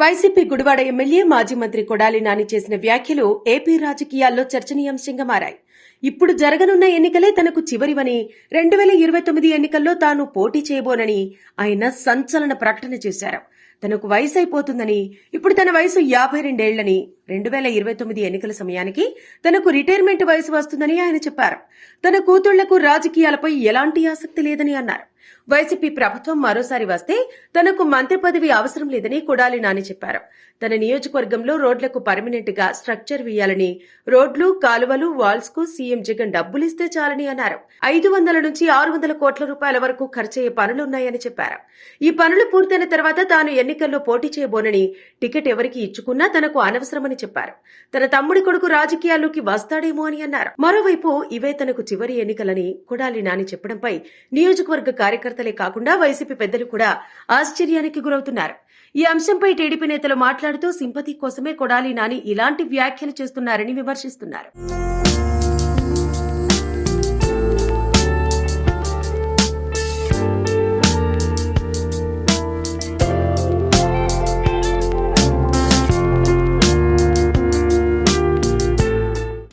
YCP Gudivada MLA మాజీ మంత్రి కొడాలి నాని చేసిన వ్యాఖ్యలు ఏపీ రాజకీయాల్లో చర్చనీయాంశంగా మారాయి. ఇప్పుడు జరగనున్న ఎన్నికలే తనకు చివరివని రెండు వేల ఇరవై తొమ్మిది ఎన్నికల్లో తాను పోటీ చేయబోనని ఆయన సంచలన ప్రకటన చేశారు. తనకు వయసు అయిపోతుందని ఇప్పుడు తన వయసు యాభై రెండేళ్ళని రెండు వేల ఇరవై తొమ్మిది ఎన్నికల సమయానికి తనకు రిటైర్మెంట్ వయసు వస్తుందని ఆయన చెప్పారు. తన కూతుళ్ళకు రాజకీయాలపై ఎలాంటి ఆసక్తి లేదని అన్నారు. వైసీపీ ప్రభుత్వం మరోసారి వస్తే తనకు మంత్రి పదవి అవసరం లేదని కొడాలి నాని చెప్పారు. తన నియోజకవర్గంలో రోడ్లకు పర్మనెంట్గా స్ట్రక్చర్ వేయాలని రోడ్లు కాలువలు వాల్స్కు సీఎం జగన్ డబ్బులిస్తే చాలని అన్నారు. ఐదు వందల నుంచి ఆరు వందల కోట్ల రూపాయల వరకు ఖర్చయ్యే పనులున్నాయని చెప్పారు. ఈ పనులు పూర్తయిన తర్వాత తాను ఎన్నికల్లో పోటీ చేయబోనని టికెట్ ఎవరికి ఇచ్చుకున్నా తనకు అనవసరమని చెప్పారు. తన తమ్ముడి కొడుకు రాజకీయాల్లోకి వస్తాడేమో అని అన్నారు. మరోవైపు ఇవే తనకు చివరి ఎన్నికలని కొడాలి నాని చెప్పడంపై నియోజకవర్గ కార్యకర్తలే కాకుండా వైసీపీ పెద్దలు కూడా ఆశ్చర్యానికి గురవుతున్నారు. ఈ అంశంపై టీడీపీ నేతలు మాట్లాడుతూ సింపతి కోసమే కొడాలి నాని ఇలాంటి వ్యాఖ్యలు చేస్తున్నారని విమర్శిస్తున్నారు.